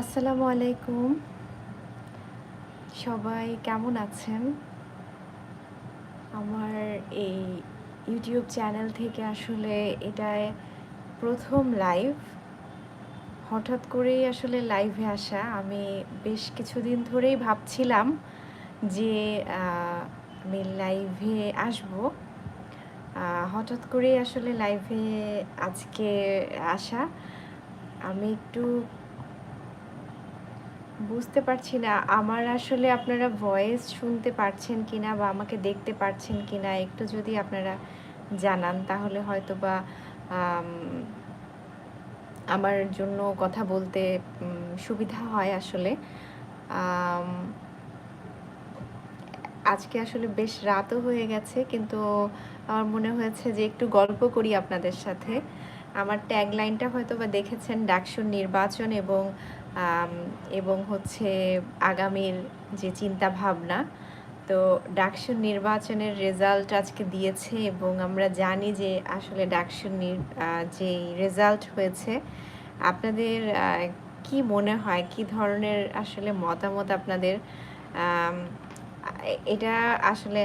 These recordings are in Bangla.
আসসালামু আলাইকুম। সবাই কেমন আছেন? আমার এই ইউটিউব চ্যানেল থেকে আসলে এটায় প্রথম লাইভ। হঠাৎ করেই আসলে লাইভে আসা। আমি বেশ কিছুদিন ধরেই ভাবছিলাম যে আমি লাইভে আসব। হঠাৎ করেই আসলে লাইভে আজকে আসা। আমি একটু বুঝতে পারছি না। আমার আসলে আপনারা ভয়েস শুনতে পারছেন কিনা বা আমাকে দেখতে পারছেন কিনা একটু যদি আপনারা জানান, তাহলে হয়তো বা আমার জন্য কথা বলতে সুবিধা হয় আসলে। আজকে আসলে বেশ রাতও হয়ে গেছে, কিন্তু আমার মনে হয়েছে যে একটু গল্প করি আপনাদের সাথে। আমার ট্যাগ লাইনটা হয়তো বা দেখেছেন, ডাকসুর নির্বাচন এবং এবং হচ্ছে আগামীর যে চিন্তা ভাবনা তো ডাকসুর নির্বাচনের রেজাল্ট আজকে দিয়েছে এবং আমরা জানি যে আসলে ডাকসুর যে রেজাল্ট হয়েছে, আপনাদের কি মনে হয়? কি ধরনের আসলে মতামত আপনাদের? এটা আসলে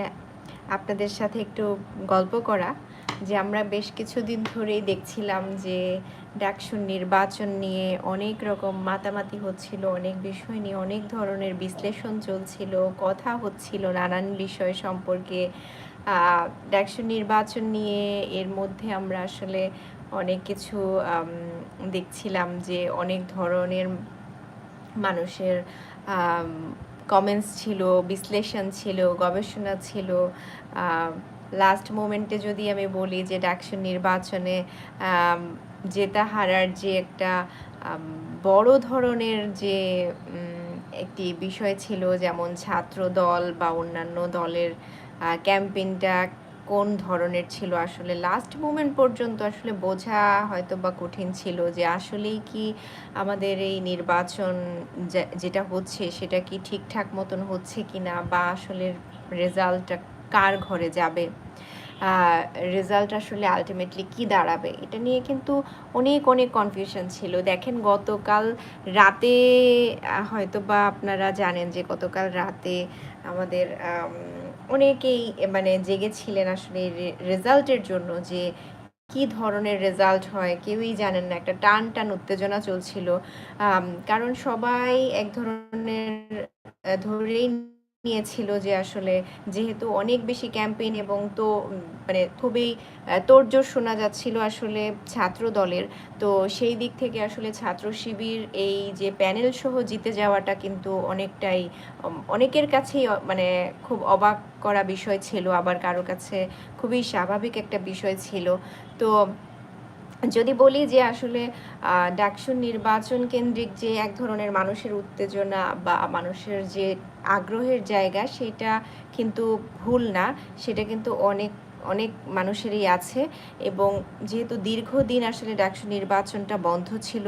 আপনাদের সাথে একটু গল্প করা। যে আমরা বেশ কিছুদিন ধরেই দেখছিলাম যে ডাকসুর নির্বাচন নিয়ে অনেক রকম মাতামাতি হচ্ছিল, অনেক বিষয় নিয়ে অনেক ধরনের বিশ্লেষণ চলছিল, কথা হচ্ছিল নানান বিষয় সম্পর্কে। ডাকসুর নির্বাচন নিয়ে এর মধ্যে আমরা আসলে অনেক কিছু দেখছিলাম যে অনেক ধরনের মানুষের কমেন্টস ছিল, বিশ্লেষণ ছিল, গবেষণা ছিল লাস্ট মোমেন্টে যদি আমি বলি যে ডাকসুর নির্বাচনে জেতা হারার যে একটা বড় ধরনের যে একটি বিষয় ছিল যেমন ছাত্র দল বা অন্যান্য দলের ক্যাম্পেইনটা কোন ধরনের ছিল আসলে লাস্ট মোমেন্ট পর্যন্ত আসলে বোঝা হয়তো বা কঠিন ছিল যে আসলেই কি আমাদের এই নির্বাচন যেটা হচ্ছে সেটা কি ঠিকঠাক মতন হচ্ছে কি না বা আসলে রেজাল্টটা কার ঘরে যাবে? রেজাল্ট আসলে আলটিমেটলি কি দাঁড়াবে? এটা নিয়ে কিন্তু অনেক অনেক কনফিউশন ছিল। দেখেন, গতকাল রাতে হয়তো বা আপনারা জানেন যে গতকাল রাতে আমাদের অনেকেই মানে জেগেছিলেন আসলে রেজাল্টের জন্য যে কি ধরনের রেজাল্ট হয়, কেউই জানেন না। একটা টান টান উত্তেজনা চলছিল। কারণ সবাই এক ধরনের ধরেই নিয়েছিল যে আসলে যেহেতু অনেক বেশি ক্যাম্পেইন এবং তো মানে খুবই তোড়জোড় শোনা যাচ্ছিল আসলে ছাত্র দলের, তো সেই দিক থেকে আসলে ছাত্র শিবির এই যে প্যানেল সহ জিতে যাওয়াটা কিন্তু অনেকটাই অনেকের কাছেই মানে খুব অবাক করা বিষয় ছিল, আবার কারও কাছে খুবই স্বাভাবিক একটা বিষয় ছিল। তো যদি বলি যে আসলে ডাকসুর নির্বাচন কেন্দ্রিক যে এক ধরনের মানুষের উত্তেজনা বা মানুষের যে আগ্রহের জায়গা, সেটা কিন্তু ভুল না। সেটা কিন্তু অনেক অনেক মানুষেরই আছে এবং যেহেতু দীর্ঘদিন আসলে ডাকসু নির্বাচনটা বন্ধ ছিল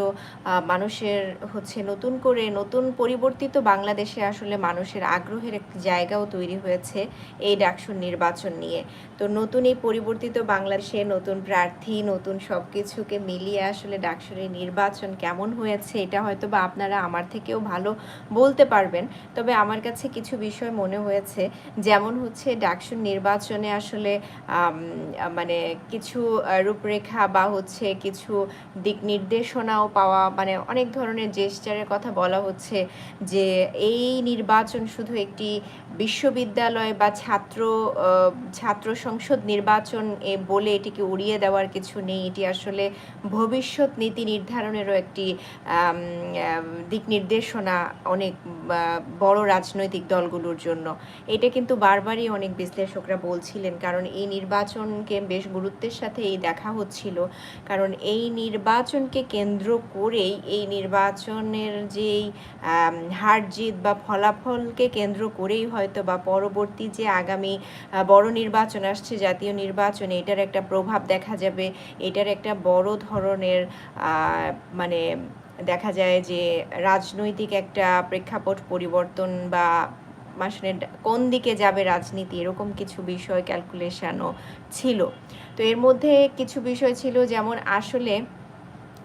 মানুষের হচ্ছে নতুন করে নতুন পরিবর্তিত বাংলাদেশে আসলে মানুষের আগ্রহের একটি জায়গাও তৈরি হয়েছে এই ডাকসুর নির্বাচন নিয়ে। তো নতুন এই পরিবর্তিত বাংলাদেশে নতুন প্রার্থী, নতুন সব কিছুকে মিলিয়ে আসলে ডাকসুরের নির্বাচন কেমন হয়েছে এটা হয়তো বা আপনারা আমার থেকেও ভালো বলতে পারবেন। তবে আমার কাছে কিছু বিষয় মনে হয়েছে, যেমন হচ্ছে ডাকসুর নির্বাচনে আসলে মানে কিছু রূপরেখা বা হচ্ছে কিছু দিক নির্দেশনাও পাওয়া মানে অনেক ধরনের জেস্টারের কথা বলা হচ্ছে যে এই নির্বাচন শুধু একটি বিশ্ববিদ্যালয় বা ছাত্র ছাত্র সংসদ নির্বাচন এ বলে এটিকে উড়িয়ে দেওয়ার কিছু নেই। এটি আসলে ভবিষ্যৎ নীতি নির্ধারণেরও একটি দিক নির্দেশনা অনেক বড় রাজনৈতিক দলগুলোর জন্য। এটা কিন্তু বারবারই অনেক বিশ্লেষকরা বলছিলেন, কারণ এই নির্বাচনকে বেশ গুরুত্বের সাথে এই দেখা হচ্ছিল। কারণ এই নির্বাচনকে কেন্দ্র করেই এই নির্বাচনের যেই হার জিত বা ফলাফলকে কেন্দ্র করেই হয়তো বা পরবর্তী যে আগামী বড় নির্বাচন আসছে, জাতীয় নির্বাচনে, এটার একটা প্রভাব দেখা যাবে। এটার একটা বড় ধরনের মানে দেখা যায় যে রাজনৈতিক একটা প্রেক্ষাপট পরিবর্তন বা আসলে কোন দিকে যাবে রাজনীতি? এরকম কিছু বিষয় ক্যালকুলেশনও ছিল। তো এর মধ্যে কিছু বিষয় ছিল যেমন আসলে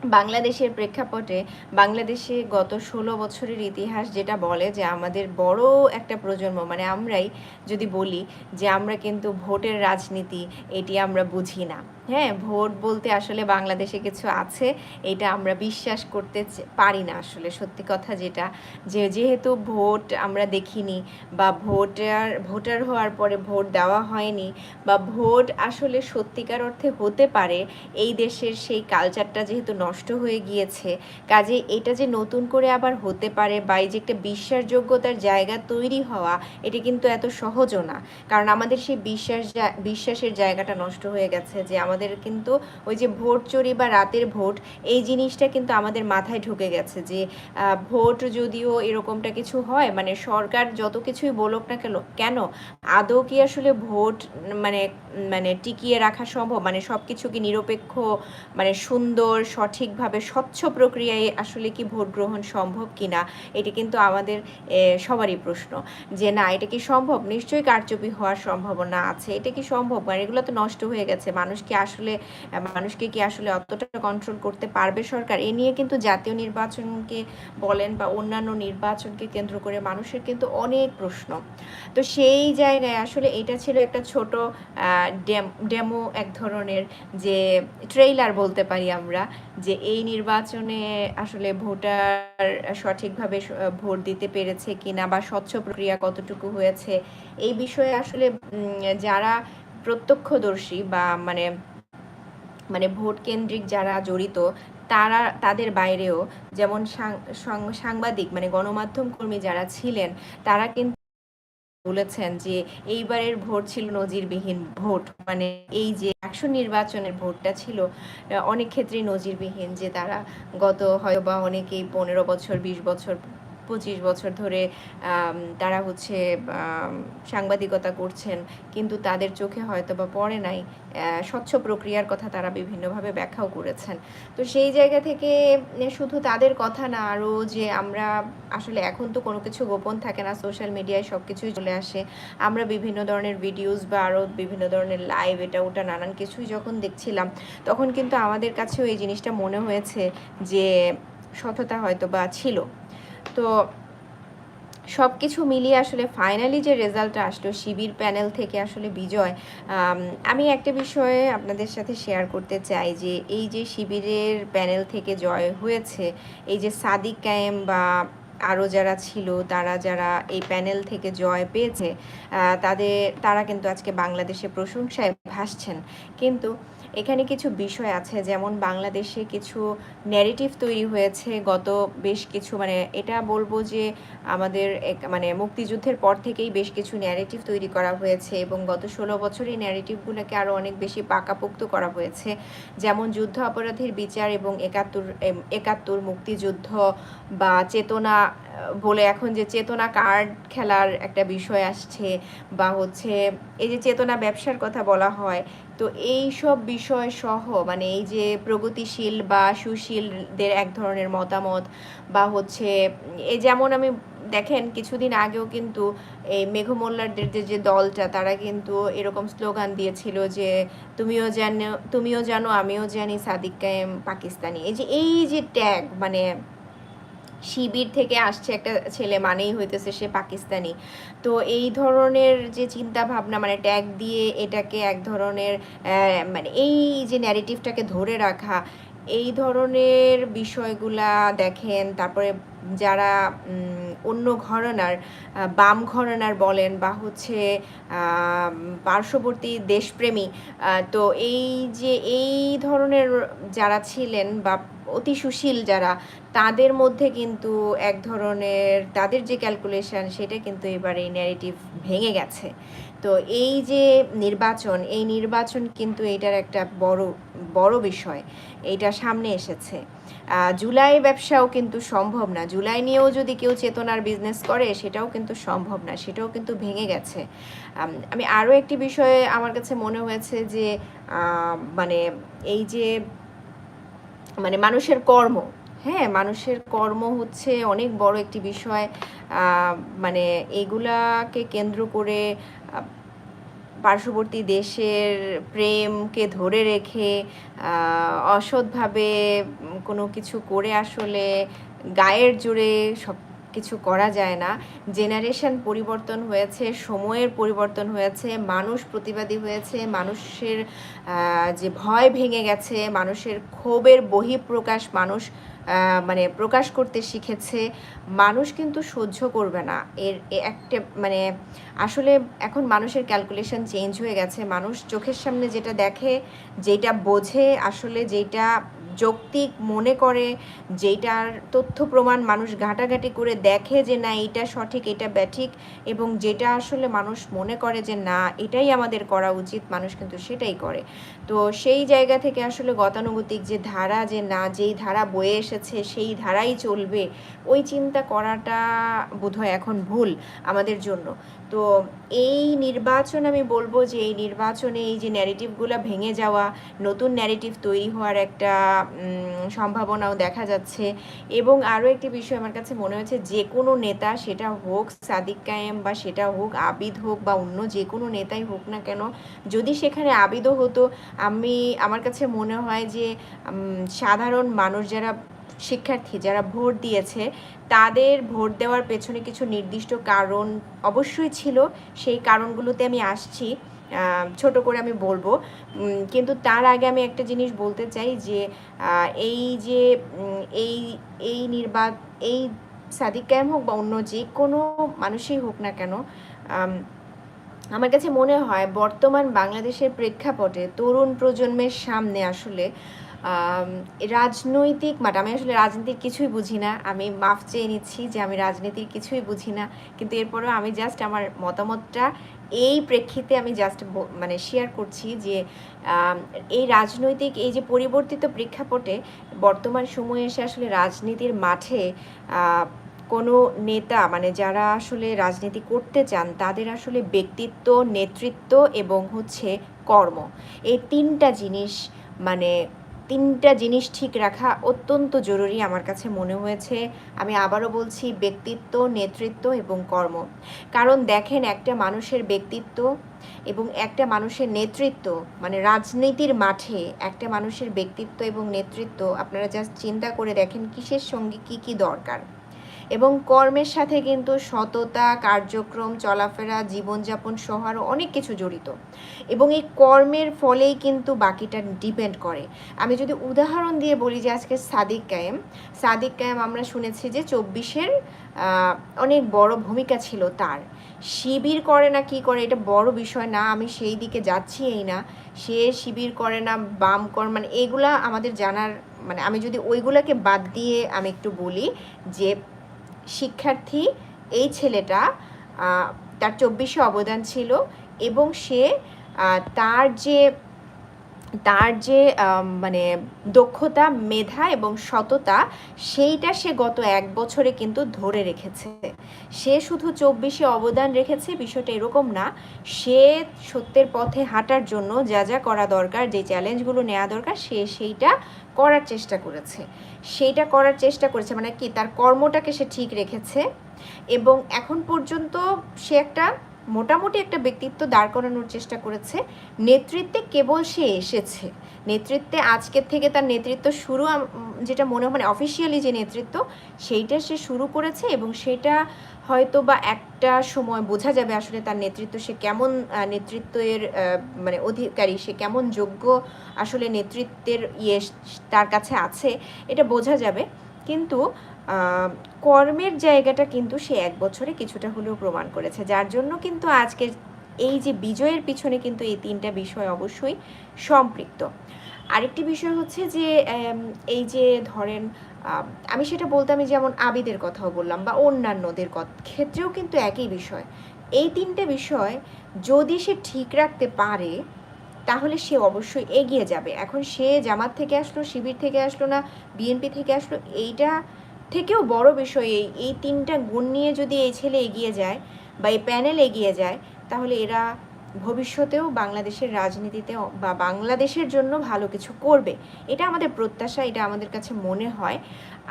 বাংলাদেশের প্রেক্ষাপটে বাংলাদেশে গত ষোলো বছরের ইতিহাস যেটা বলে যে আমাদের বড় একটা প্রজন্ম মানে আমরাই যদি বলি যে আমরা কিন্তু ভোটের রাজনীতি এটি আমরা বুঝি না। হ্যাঁ ভোট বলতে আসলে বাংলাদেশে কিছু আছে, এটা আমরা বিশ্বাস করতে পারি না আসলে। সত্যি কথা যেটা, যে যেহেতু ভোট আমরা দেখিনি বা ভোটার ভোটার হওয়ার পরে ভোট দেওয়া হয়নি বা ভোট আসলে সত্যিকার অর্থে হতে পারে, এই দেশের সেই কালচারটা যেহেতু নষ্ট হয়ে গিয়েছে। কাজে এটা যে নতুন করে আবার হতে পারে বা এই যে একটা বিশ্বাসযোগ্যতার জায়গা তৈরি হওয়া, এটা কিন্তু এত সহজও না। কারণ আমাদের সেই বিশ্বাস বিশ্বাসের জায়গাটা নষ্ট হয়ে গেছে যে আমাদের কিন্তু ওই যে ভোট চুরি বা রাতের ভোট, এই জিনিসটা কিন্তু আমাদের মাথায় ঢুকে গেছে যে ভোট যদিও এরকমটা কিছু হয় মানে সরকার যত কিছুই বলুক না কেন কেন? আদৌ কি আসলে ভোট মানে মানে টিকিয়ে রাখা সম্ভব? মানে সব কিছু কি নিরপেক্ষ মানে সুন্দর সঠিকভাবে স্বচ্ছ প্রক্রিয়ায় আসলে কি ভোট গ্রহণ সম্ভব কি না এটি কিন্তু আমাদের সবারই প্রশ্ন। যে না, এটা কি সম্ভব? নিশ্চয়ই কারচুপি হওয়ার সম্ভাবনা আছে। এটা কি সম্ভব? মানে এগুলো তো নষ্ট হয়ে গেছে। মানুষ কি আসলে মানুষকে কি আসলে অতটা কন্ট্রোল করতে পারবে সরকার? এ নিয়ে কিন্তু জাতীয় নির্বাচনকে বলেন বা অন্যান্য নির্বাচনকে কেন্দ্র করে মানুষের কিন্তু অনেক প্রশ্ন। তো সেই জায়গায় আসলে এটা ছিল একটা ছোট ডেমো এক ধরনের যে ট্রেইলার বলতে পারি আমরা যে এই নির্বাচনে আসলে ভোটার সঠিকভাবে ভোট দিতে পেরেছে কিনা বা স্বচ্ছ প্রক্রিয়া কতটুকু হয়েছে, এই বিষয়ে আসলে যারা প্রত্যক্ষদর্শী বা মানে মানে ভোট কেন্দ্রিক যারা জড়িত, তারা, তাদের বাইরেও যেমন সাংবাদিক মানে গণমাধ্যম কর্মী যারা ছিলেন, তারা কিন্তু বলেছেন যে এইবারের ভোট ছিল নজিরবিহীন ভোট মানে এই যে একশো নির্বাচনের ভোটটা ছিল অনেক ক্ষেত্রেই নজিরবিহীন যে তারা গত হয় বা অনেকেই পনেরো বছর, বিশ বছর পঁচিশ বছর ধরে তারা হচ্ছে সাংবাদিকতা করছেন, কিন্তু তাদের চোখে হয়তো বা পড়ে নাই স্বচ্ছ প্রক্রিয়ার কথা তারা বিভিন্নভাবে ব্যাখ্যাও করেছেন। তো সেই জায়গা থেকে শুধু তাদের কথা না, আরও যে আমরা আসলে এখন তো কোনো কিছু গোপন থাকে না, সোশ্যাল মিডিয়ায় সব কিছুই চলে আসে, আমরা বিভিন্ন ধরনের ভিডিওস বা আরও বিভিন্ন ধরনের লাইভ এটা ওটা নানান কিছুই যখন দেখছিলাম, তখন কিন্তু আমাদের কাছেও এই জিনিসটা মনে হয়েছে যে সততা হয়তো বা ছিল। তো সব কিছু মিলিয়ে আসলে ফাইনালি যে রেজাল্টটা আসলো, শিবির প্যানেল থেকে আসলে বিজয়, আমি একটা বিষয়ে আপনাদের সাথে শেয়ার করতে চাই যে এই যে শিবিরের প্যানেল থেকে জয় হয়েছে, এই যে সাদিক কায়েম বা আরও যারা ছিল, তারা যারা এই প্যানেল থেকে জয় পেয়েছে তাদের, তারা কিন্তু আজকে বাংলাদেশে প্রশংসায় ভাসছেন। কিন্তু এখানে কিছু বিষয় আছে, যেমন বাংলাদেশে কিছু ন্যারেটিভ তৈরি হয়েছে গত বেশ কিছু মানে এটা বলব যে আমাদের এক মানে মুক্তিযুদ্ধের পর থেকেই বেশ কিছু ন্যারেটিভ তৈরি করা হয়েছে এবং গত ষোলো বছর ন্যারেটিভগুলোকে আরও অনেক বেশি পাকাপোক্ত করা হয়েছে। যেমন যুদ্ধ অপরাধীর বিচার এবং একাত্তর একাত্তর মুক্তিযুদ্ধ বা চেতনা বলে এখন যে চেতনা কার্ড খেলার একটা বিষয় আসছে বা হচ্ছে এই যে চেতনা ব্যবসার কথা বলা হয়, তো এই সব বিষয় সহ মানে এই যে প্রগতিশীল বা সুশীলদের এক ধরনের মতামত বা হচ্ছে এই যেমন আমি দেখেন কিছুদিন আগেও কিন্তু এই মেঘমোল্লারদের যে যে দলটা তারা কিন্তু এরকম স্লোগান দিয়েছিল যে তুমিও জানো তুমিও জানো, আমিও জানি সাদিক কায়েম পাকিস্তানি। এই যে এই যে ট্যাগ মানে শিবির থেকে আসছে একটা ছেলে, মানেই হইতেছে সে পাকিস্তানি। তো এই ধরনের যে চিন্তা ভাবনা মানে ট্যাগ দিয়ে এটাকে এক ধরনের মানে এই যে ন্যারেটিভটাকে ধরে রাখা, এই ধরনের বিষয়গুলা দেখেন, তারপরে যারা অন্য ঘরনার বাম ঘরনার বলেন বা হচ্ছে পার্শ্ববর্তী দেশপ্রেমী তো এই যে এই ধরনের যারা ছিলেন বা অতি সুশীল যারা, তাদের মধ্যে কিন্তু এক ধরনের, তাদের যে ক্যালকুলেশন সেটা কিন্তু এবার এই ন্যারেটিভ ভেঙে গেছে। তো এই যে নির্বাচন, এই নির্বাচন কিন্তু এটার একটা বড় বড় বিষয় এইটা সামনে এসেছে। জুলাই ব্যবসাও কিন্তু সম্ভব না। জুলাই নিয়েও যদি কেউ চেতনার বিজনেস করে, সেটাও কিন্তু সম্ভব না, সেটাও কিন্তু ভেঙে গেছে। আমি আরও একটি বিষয়ে আমার কাছে মনে হয়েছে যে মানে এই যে মানে মানুষের কর্ম হ্যাঁ মানুষের কর্ম হচ্ছে অনেক বড় একটি বিষয়। মানে এগুলাকে কেন্দ্র করে পার্শ্ববর্তী দেশের প্রেমকে ধরে রেখে অসৎভাবে কোনো কিছু করে আসলে গায়ের জোরে সব কিছু করা যায় না। জেনারেশন পরিবর্তন হয়েছে, সময়ের পরিবর্তন হয়েছে, মানুষ প্রতিবাদী হয়েছে, মানুষের যে ভয় ভেঙে গেছে, মানুষের ক্ষোভের বহিঃপ্রকাশ মানুষ মানে প্রকাশ করতে শিখেছে। মানুষ কিন্তু সহ্য করবে না। এর একটা মানে আসলে এখন মানুষের ক্যালকুলেশন চেঞ্জ হয়ে গেছে। মানুষ চোখের সামনে যেটা দেখে, যেটা বোঝে, আসলে যেটা যৌক্তিক মনে করে যেটার তথ্য প্রমাণ মানুষ ঘাটাঘাটি করে দেখে যে না এটা সঠিক, এটা ব্যাঠিক এবং যেটা আসলে মানুষ মনে করে যে না, এটাই আমাদের করা উচিত, মানুষ কিন্তু সেটাই করে। তো সেই জায়গা থেকে আসলে গতানুগতিক যে ধারা, যে না, যেই ধারা বয়ে এসেছে সেই ধারাই চলবে, ওই চিন্তা করাটা বোধহয় এখন ভুল আমাদের জন্য। তো এই নির্বাচন আমি বলব যে এই নির্বাচনে এই যে ন্যারেটিভগুলো ভেঙে যাওয়া, নতুন ন্যারেটিভ তৈরি হওয়ার একটা সম্ভাবনাও দেখা যাচ্ছে। এবং আরও একটি বিষয় আমার কাছে মনে হয়েছে, যে কোনো নেতা সেটা হোক সাদিক কায়েম বা সেটা হোক আবিদ হোক বা অন্য যে কোনো নেতাই হোক না কেন, যদি সেখানে আবিদও হতো আমি, আমার কাছে মনে হয় যে সাধারণ মানুষ যারা, শিক্ষার্থী যারা ভোট দিয়েছে, তাদের ভোট দেওয়ার পেছনে কিছু নির্দিষ্ট কারণ অবশ্যই ছিল। সেই কারণগুলোতে আমি আসছি ছোট করে আমি বলব। কিন্তু তার আগে আমি একটা জিনিস বলতে চাই যে এই যে এই এই নির্বাচ, এই সাদিক কায়েম হোক বা অন্য যে কোনো মানুষই হোক না কেন আমার কাছে মনে হয় বর্তমান বাংলাদেশের প্রেক্ষাপটে তরুণ প্রজন্মের সামনে আসলে রাজনৈতিক মাঠ, আমি আসলে রাজনীতির কিছুই বুঝি না। আমি মাফ চেয়ে নিচ্ছি যে আমি রাজনীতির কিছুই বুঝি না। কিন্তু এরপরেও আমি জাস্ট আমার মতামতটা এই প্রেক্ষিতে আমি জাস্ট মানে শেয়ার করছি যে এই রাজনৈতিক, এই যে পরিবর্তিত প্রেক্ষাপটে বর্তমান সময়ে এসে আসলে রাজনীতির মাঠে কোনো নেতা মানে যারা আসলে রাজনীতি করতে চান, তাদের আসলে ব্যক্তিত্ব, নেতৃত্ব এবং হচ্ছে কর্ম। এই তিনটা জিনিস মানে তিনটা জিনিস ঠিক রাখা অত্যন্ত জরুরি আমার কাছে মনে হয়েছে। আমি আবারও বলছি, ব্যক্তিত্ব, নেতৃত্ব এবং কর্ম। কারণ দেখেন, একটা মানুষের ব্যক্তিত্ব এবং একটা মানুষের নেতৃত্ব মানে রাজনীতির মাঠে একটা মানুষের ব্যক্তিত্ব এবং নেতৃত্ব, আপনারা জাস্ট চিন্তা করে দেখেন কিসের সঙ্গে কি কি দরকার। এবং কর্মের সাথে কিন্তু সততা, কার্যক্রম, চলাফেরা, জীবনযাপন সহ আরও অনেক কিছু জড়িত। এবং এই কর্মের ফলেই কিন্তু বাকিটা ডিপেন্ড করে। আমি যদি উদাহরণ দিয়ে বলি যে আজকে সাদিক কায়েম। সাদিক কায়েম আমরা শুনেছি যে চব্বিশের অনেক বড় ভূমিকা ছিল তার। শিবির করে না কি করে? এটা বড় বিষয় না, আমি সেই দিকে যাচ্ছি এই না। সে শিবির করে না, বাম কর মানে এগুলা আমাদের জানার মানে আমি যদি ওইগুলাকে বাদ দিয়ে আমি একটু বলি যে শিক্ষার্থী এই ছেলেটা তার চব্বিশে অবদান ছিল এবং সে তার যে তার যে মানে দক্ষতা, মেধা এবং সততা, সেইটা সে গত এক বছরে কিন্তু ধরে রেখেছে। সে শুধু চব্বিশে অবদান রেখেছে, বিষয়টা এরকম না। সে সত্যের পথে হাঁটার জন্য যা যা করা দরকার, যে চ্যালেঞ্জগুলো নেওয়া দরকার, সে সেইটা করার চেষ্টা করেছে। সেইটা করার চেষ্টা করেছে মানে কি, তার কর্মটাকে সে ঠিক রেখেছে এবং এখন পর্যন্ত সে একটা মোটামুটি একটা ব্যক্তিত্ব দাঁড় করানোর চেষ্টা করেছে। নেতৃত্বে কেবল সে এসেছে। নেতৃত্বে, আজকের থেকে তার নেতৃত্ব শুরু যেটা মনে মানে অফিসিয়ালি যে নেতৃত্ব, সেইটা সে শুরু করেছে এবং সেটা হয়তো বা একটা সময় বোঝা যাবে আসলে তার নেতৃত্ব, সে কেমন নেতৃত্বের মানে অধিকারী, সে কেমন যোগ্য আসলে নেতৃত্বের ইয়ে তার কাছে আছে, এটা বোঝা যাবে। কিন্তু কর্মের জায়গাটা কিন্তু সে এক বছরে কিছুটা হলেও প্রমাণ করেছে। যার জন্য কিন্তু আজকের এই যে বিজয়ের পিছনে কিন্তু এই তিনটা বিষয় অবশ্যই সম্পৃক্ত। আরেকটি বিষয় হচ্ছে যে এই যে ধরেন, আমি সেটা বলতামই যেমন আবিদের কথাও বললাম বা অন্যান্যদের ক্ষেত্রেও কিন্তু একই বিষয়। এই তিনটে বিষয় যদি সে ঠিক রাখতে পারে, তাহলে সে অবশ্যই এগিয়ে যাবে। এখন সে জামাত থেকে আসলো, শিবির থেকে আসলো না, বিএনপি থেকে আসলো, এইটা থেকেও বড় বিষয় এই এই তিনটা গুণ নিয়ে যদি এই ছেলে এগিয়ে যায় বা এই প্যানেল এগিয়ে যায় তাহলে এরা ভবিষ্যতেও বাংলাদেশের রাজনীতিতে বা বাংলাদেশের জন্য ভালো কিছু করবে। এটা আমাদের প্রত্যাশা, এটা আমাদের কাছে মনে হয়।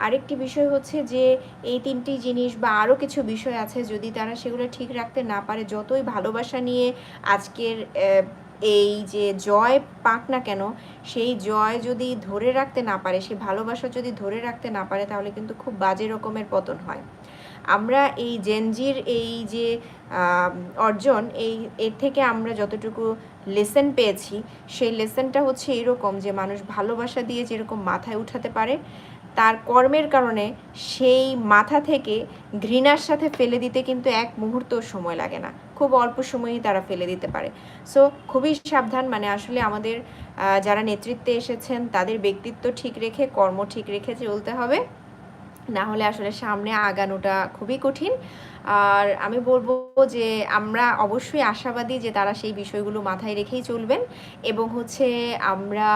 আরেকটি বিষয় হচ্ছে যে, এই তিনটি জিনিস বা আরও কিছু বিষয় আছে যদি তারা সেগুলো ঠিক রাখতে না পারে, যতই ভালোবাসা নিয়ে আজকের এই যে জয় পাক না কেন, সেই জয় যদি ধরে রাখতে না পারে, সেই ভালোবাসা যদি ধরে রাখতে না পারে, তাহলে কিন্তু খুব বাজে রকমের পতন হয়। আমরা এই জেনজির এই যে অর্জন, এই, এর থেকে আমরা যতটুকু লেসেন পেয়েছি, সেই লেসেনটা হচ্ছে এরকম যে, মানুষ ভালোবাসা দিয়ে যেরকম মাথায় উঠাতে পারে, তার কর্মের কারণে সেই মাথা থেকে ঘৃণার সাথে ফেলে দিতে কিন্তু এক মুহূর্ত সময় লাগে না। খুব অল্প সময়েই তারা ফেলে দিতে পারে। সো খুবই সাবধান মানে আসলে আমাদের যারা নেতৃত্বে এসেছেন, তাদের ব্যক্তিত্ব ঠিক রেখে, কর্ম ঠিক রেখে চলতে হবে। না হলে আসলে সামনে আগানোটা খুবই কঠিন। আর আমি বলব যে আমরা অবশ্যই আশাবাদী যে তারা সেই বিষয়গুলো মাথায় রেখেই চলবেন এবং হচ্ছে আমরা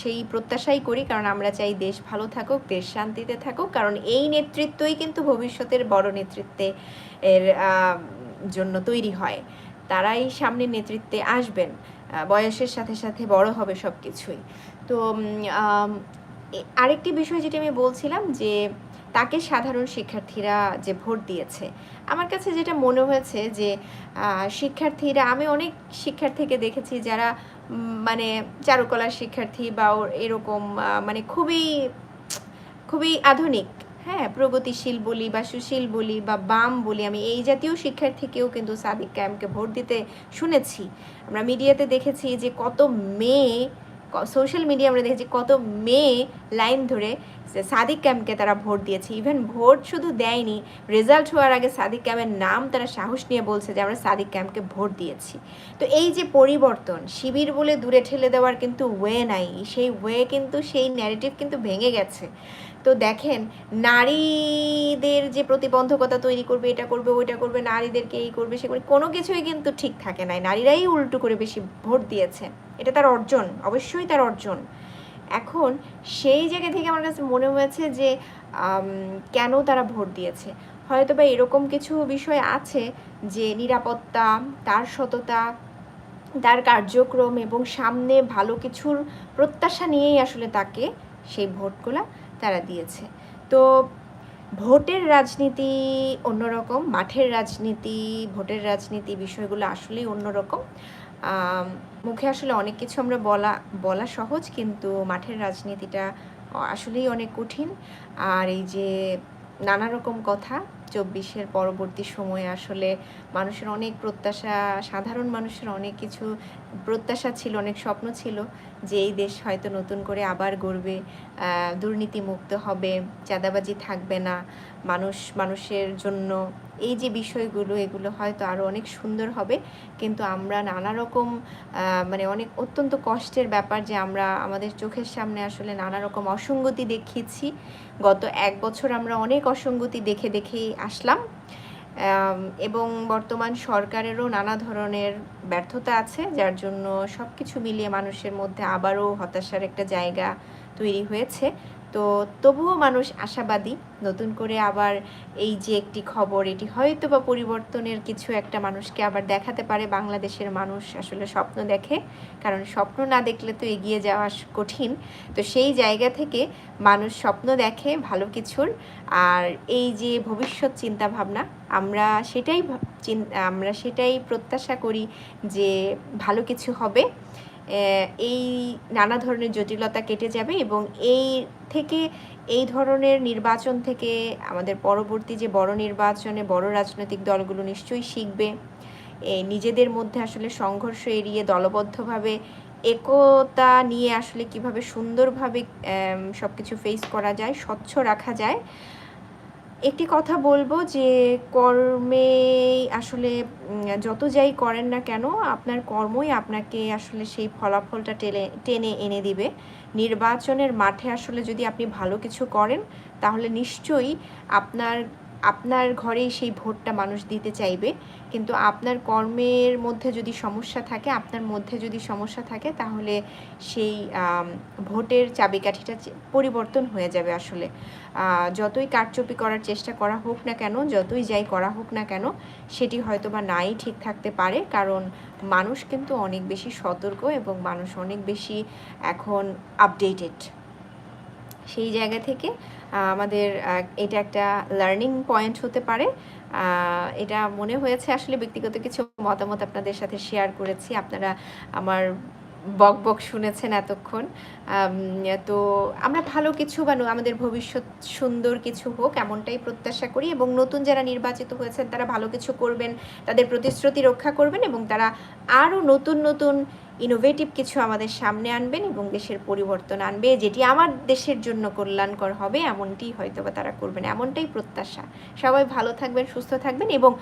সেই প্রত্যাশাই করি, কারণ আমরা চাই দেশ ভালো থাকুক, দেশ শান্তিতে থাকুক, কারণ এই নেতৃত্বই কিন্তু ভবিষ্যতের বড় নেতৃত্বে এর জন্য তৈরি হয়। তারাই সামনে নেতৃত্বে আসবেন বয়সের সাথে সাথে বড় হবে সব কিছুই তো আরেকটি বিষয় যেটা আমি বলছিলাম যে, তাকে সাধারণ শিক্ষার্থীরা যে ভোট দিয়েছে, আমার কাছে যেটা মনে হয়েছে যে শিক্ষার্থীরা, আমি অনেক শিক্ষার্থীকে দেখেছি যারা মানে চারুকলার শিক্ষার্থী বা এরকম মানে খুবই খুবই আধুনিক হ্যাঁ প্রগতিশীল বলি বা সুশীল বলি বা বাম বলি, আমি এই জাতীয় শিক্ষার্থীকেও কিন্তু সাদিক ক্যাম্পকে ভোট দিতে শুনেছি। আমরা মিডিয়াতে দেখেছি যে, কত মেয়ে সোশ্যাল মিডিয়া আমরা দেখেছি কত মেয়ে লাইন ধরে সাদিক ক্যাম্পকে তারা ভোট দিয়েছে। ইভেন ভোট শুধু দেয়নি রেজাল্ট হওয়ার আগে সাদিক ক্যাম্পের নাম তারা সাহস নিয়ে বলছে যে আমরা সাদিক ক্যাম্পকে ভোট দিয়েছি। তো এই যে পরিবর্তন, শিবির বলে দূরে ঠেলে দেওয়ার কিন্তু ওয়ে নাই। সেই ওয়ে কিন্তু, সেই ন্যারেটিভ কিন্তু ভেঙে গেছে। তো দেখেন, নারীদের যে প্রতিবন্ধকতা তৈরি করবে, এটা করবে, ওইটা করবে, নারীদেরকে এই করবে, সে করবে কোনো কিছুই কিন্তু ঠিক থাকে নাই নারীরাই উল্টো করে বেশি ভোট দিয়েছে। এটা তার অর্জন, অবশ্যই তার অর্জন। এখন সেই জায়গা থেকে আমার কাছে মনে হয়েছে যে কেন তারা ভোট দিয়েছে? হয়তো বা এরকম কিছু বিষয় আছে যে, নিরাপত্তা, তার সততা, তার কার্যক্রম এবং সামনে ভালো কিছুর প্রত্যাশা নিয়েই আসলে তাকে সেই ভোটগুলা তারা দিয়েছে। তো ভোটের রাজনীতি অন্যরকম, মাঠের রাজনীতি, ভোটের রাজনীতি বিষয়গুলো আসলেই অন্যরকম। মুখে আসলে অনেক কিছু আমরা বলা বলা সহজ, কিন্তু মাঠের রাজনীতিটা আসলেই অনেক কঠিন। আর এই যে নানা রকম কথা। চব্বিশের পরবর্তী সময়ে আসলে মানুষের অনেক প্রত্যাশা, সাধারণ মানুষের অনেক কিছু প্রত্যাশা ছিল, অনেক স্বপ্ন ছিল যে এই দেশ হয়তো নতুন করে আবার গড়বে দুর্নীতিমুক্ত হবে, চাঁদাবাজি থাকবে না, মানুষ, মানুষের জন্য এই যে বিষয়গুলো, এগুলো হয়তো আরও অনেক সুন্দর হবে। কিন্তু আমরা নানা রকম মানে অনেক অত্যন্ত কষ্টের ব্যাপার যে আমরা আমাদের চোখের সামনে আসলে নানা রকম অসঙ্গতি দেখিয়েছি। গত এক বছর আমরা অনেক অসঙ্গতি দেখে দেখেই আসলাম। এবং বর্তমান সরকারেরও নানা ধরনের ব্যর্থতা আছে, যার জন্য সব কিছু মিলিয়ে মানুষের মধ্যে আবারও হতাশার একটা জায়গা তৈরি হয়েছে। তো তবুও মানুষ আশাবাদী। নতুন করে আবার এই যে একটি খবর, এটি হয়তো বা পরিবর্তনের কিছু একটা মানুষকে আবার দেখাতে পারে। বাংলাদেশের মানুষ আসলে স্বপ্ন দেখে, কারণ স্বপ্ন না দেখলে তো এগিয়ে যাওয়া কঠিন। তো সেই জায়গা থেকে মানুষ স্বপ্ন দেখে ভালো কিছুর। আর এই যে ভবিষ্যৎ চিন্তা ভাবনা আমরা সেটাই আমরা সেটাই প্রত্যাশা করি যে ভালো কিছু হবে। এই নানা ধরনের জটিলতা কেটে যাবে এবং এই থেকে, এই ধরনের নির্বাচন থেকে আমাদের পরবর্তী যে বড় নির্বাচনে বড় রাজনৈতিক দলগুলো নিশ্চয়ই শিখবে। নিজেদের মধ্যে আসলে সংঘর্ষ এড়িয়ে দলবদ্ধভাবে একতা নিয়ে আসলে কীভাবে সুন্দরভাবে সব কিছু ফেস করা যায়, স্বচ্ছ রাখা যায়। একটি কথা বলব যে কর্মে আসলে যত যাই করেন না কেন, আপনার কর্মই আপনাকে আসলে সেই ফলাফলটা টেনে টেনে এনে দিবে। নির্বাচনের মাঠে আসলে যদি আপনি ভালো কিছু করেন, তাহলে নিশ্চয়ই আপনার আপনার ঘরেই সেই ভোটটা মানুষ দিতে চাইবে। কিন্তু আপনার কর্মের মধ্যে যদি সমস্যা থাকে, আপনার মধ্যে যদি সমস্যা থাকে, তাহলে সেই ভোটের চাবিকাঠিটা পরিবর্তন হয়ে যাবে আসলে। যতই কারচুপি করার চেষ্টা করা হোক না কেন, যতই যাই করা হোক না কেন, সেটি হয়তো বা নাই ঠিক থাকতে পারে। কারণ মানুষ কিন্তু অনেক বেশি সতর্ক এবং মানুষ অনেক বেশি এখন আপডেটেড সেই জায়গা থেকে আমাদের এটা একটা লার্নিং পয়েন্ট হতে পারে। এটা মনে হয়েছে, আসলে ব্যক্তিগত কিছু মতামত আপনাদের সাথে শেয়ার করেছি। আপনারা আমার বক বক শুনেছেন এতক্ষণ। তো আমরা ভালো কিছু বা আমাদের ভবিষ্যৎ সুন্দর কিছু হোক এমনটাই প্রত্যাশা করি এবং নতুন যারা নির্বাচিত হয়েছেন তারা ভালো কিছু করবেন, তাদের প্রতিশ্রুতি রক্ষা করবেন এবং তারা আরও নতুন নতুন ইনোভেটিভ কিছু আমাদের সামনে আনবেন এবং দেশের পরিবর্তন আনবে, যেটি আমার দেশের জন্য কল্যাণকর হবে এমনটি হয়তো বা তারা করবেন, এমনটাই প্রত্যাশা। সবাই ভালো থাকবেন, সুস্থ থাকবেন এবং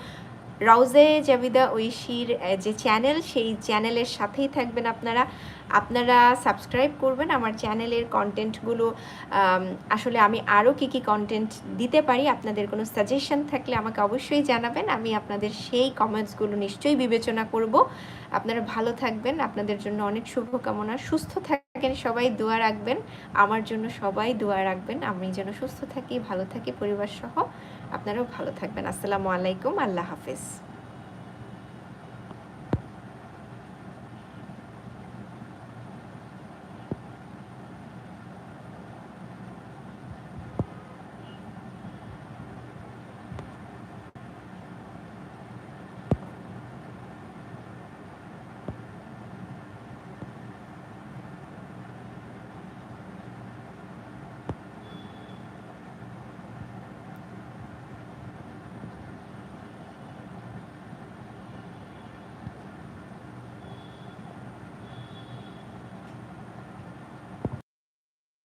রাউজে, জাবিদা, ঐশীর যে চ্যানেল সেই চ্যানেলের সাথেই থাকবেন আপনারা। আপনারা সাবস্ক্রাইব করবেন আমার চ্যানেলের কন্টেন্টগুলো আসলে আমি আরও কী কী কন্টেন্ট দিতে পারি, আপনাদের কোনো সাজেশন থাকলে আমাকে অবশ্যই জানাবেন। আমি আপনাদের সেই কমেন্টসগুলো নিশ্চয়ই বিবেচনা করব। আপনারা ভালো থাকবেন, আপনাদের জন্য অনেক শুভকামনা। সুস্থ থাকেন, সবাই দোয়া রাখবেন। আমার জন্য সবাই দোয়া রাখবেন। আমি যেন সুস্থ থাকি, ভালো থাকি পরিবার সহ আপনারাও ভালো থাকবেন। আসসালামু আলাইকুম। আল্লাহ হাফেজ।